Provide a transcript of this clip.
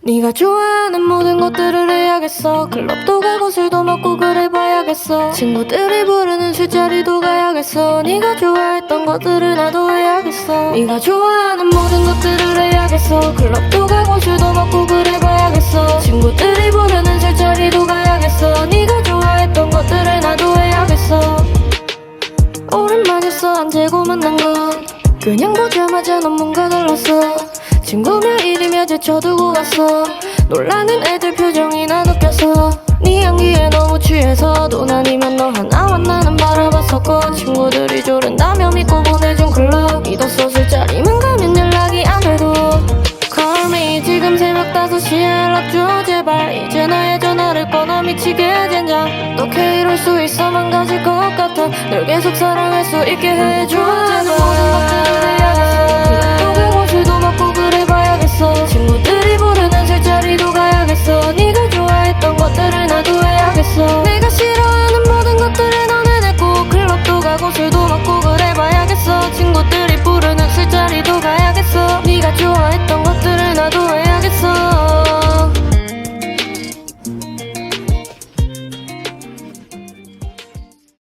네가 좋아하는 모든 것들을 해야겠어. 클럽도 가고 술도 먹고 그래 봐야겠어. 친구들이 부르는 술자리도 가야겠어. 네가 좋아했던 것들을 나도 해야겠어. 네가 좋아하는 모든 것들을 해야겠어. 클럽도 가고 술도 먹고 그래 봐야겠어. 친구들이 부르는 술자리도 가야겠어. 네가 좋아했던 것들을 나도 해야겠어. 오랜만이었어 안 재고 만난 건 그냥 보자마자 넌 뭔가 달랐어. 친구며 일이 며 제쳐두고 갔어. 놀라는 애들 표정이 나 느껴서 네 향기에 너무 취해서도 아니면 너 하나와 나는 바라봤었고 친구들이 조른다며 믿고 보내준 클럽. 믿었어 술자리만 가면 연락이 안 돼도 Call me 지금 새벽 5시에 연락줘 제발. 이제 나의 전화를 꺼놔 미치게 젠장 어떻게 이럴 수 있어 망가질 것 같아. 널 계속 사랑할 수 있게 해줘 해야겠어. 내가 싫어